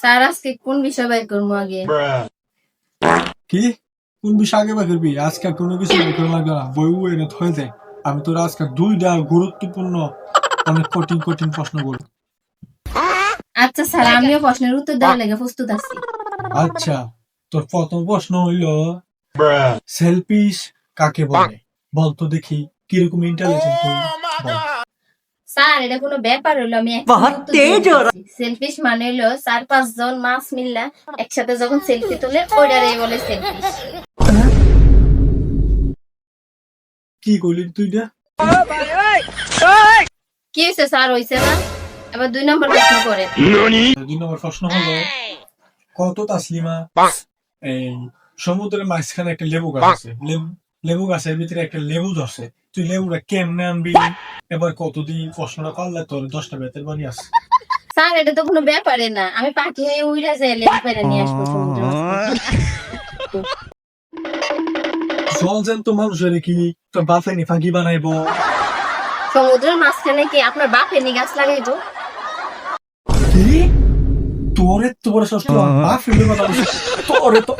Sir আজকে কোন বিষয় বাই করব আগে? কি? কোন বিষয় আগে বা করবি? আজকে কোনো কিছু বের করা লাগবে না। বই এনে থয়ে যায়। আমি তোর আজকে দুইটা গুরুত্বপূর্ণ অনেক কঠিন কঠিন প্রশ্ন করব আচ্ছা স্যার আমিও প্রশ্নের উত্তর দেওয়ার লেগে প্রস্তুত আছি। আচ্ছা তোর প্রথম প্রশ্ন হইল সেলফিশ কাকে বলে? বলতো দেখি কীরকম ইন্টেলিজেন্ট তুই। স্যার এটা কোনো ব্যাপার হলো আমি সেলফিশ মানে হলো চার পাঁচ জন মাছ মিললা একসাথে যখন সেলফি ওইটারে বলে সেলফিশ কি করলি তুই না? কি হয়েছে স্যার হয়েছে না? এবার দুই নম্বর প্রশ্ন করে। দুই নম্বর প্রশ্ন হলো কত তাসলিমা? সমুদ্রের মাঝখানে একটা লেবু গাছ আছে। লেবু গাছের ভিতরে একটা লেবু ধরছে। তুই লেবুটা কেমনে আনবি? এবার কতদিন প্রশ্নটা করলে তোর দশটা বেতের বাড়ি আছে। স্যার এটা তো কোনো ব্যাপারে না। আমি পাখি হয়ে উইরা যাই লেবু পেরে নিয়ে আসব সমুদ্র। জল জ্যান্ত মানুষের কি তোর বাপে নি ফাঁকি বানাইবো। সমুদ্রের মাঝখানে কি আপনার বাপ এনে গাছ লাগাইবো? তোরে তোর ষষ্ঠ বাপ তোরে তো